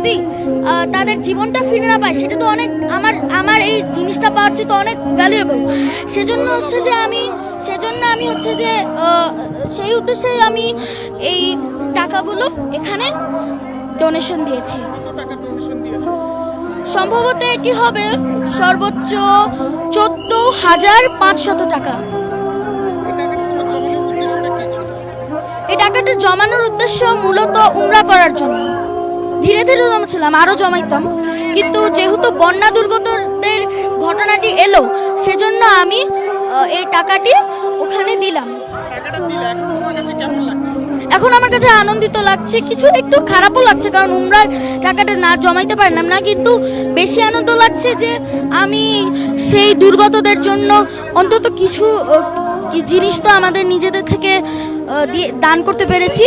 যদি তাদের জীবনটা ফিরে না পায়, সেটা তো অনেক আমার আমার এই জিনিসটা পাওয়ার তো অনেক ভ্যালুয়েবল সেজন্য হচ্ছে যে আমি, সেজন্য আমি হচ্ছে যে সেই উদ্দেশ্যে আমি এই টাকাগুলো এখানে ডোনেশন দিয়েছি। সম্ভবত এটি হবে সর্বোচ্চ চোদ্দ হাজার পাঁচশত টাকা। এই টাকাটা জমানোর উদ্দেশ্য মূলত উমরা করার জন্য। ধীরে ধীরে জমাচ্ছিলাম আরও জমাইতাম। কিন্তু যেহেতু বন্যা দুর্গতদের ঘটনাটি এলো সেজন্য আমি এই টাকাটি ওখানে দিলাম। এখন আমার কাছে আনন্দিত লাগছে কিছু একটু খারাপও লাগছে কারণ উমরার টাকাটা না জমাইতে পারলাম না কিন্তু বেশি আনন্দ লাগছে যে আমি সেই দুর্গতদের জন্য অন্তত কিছু জিনিস তো আমাদের নিজেদের থেকে দিয়ে দান করতে পেরেছি।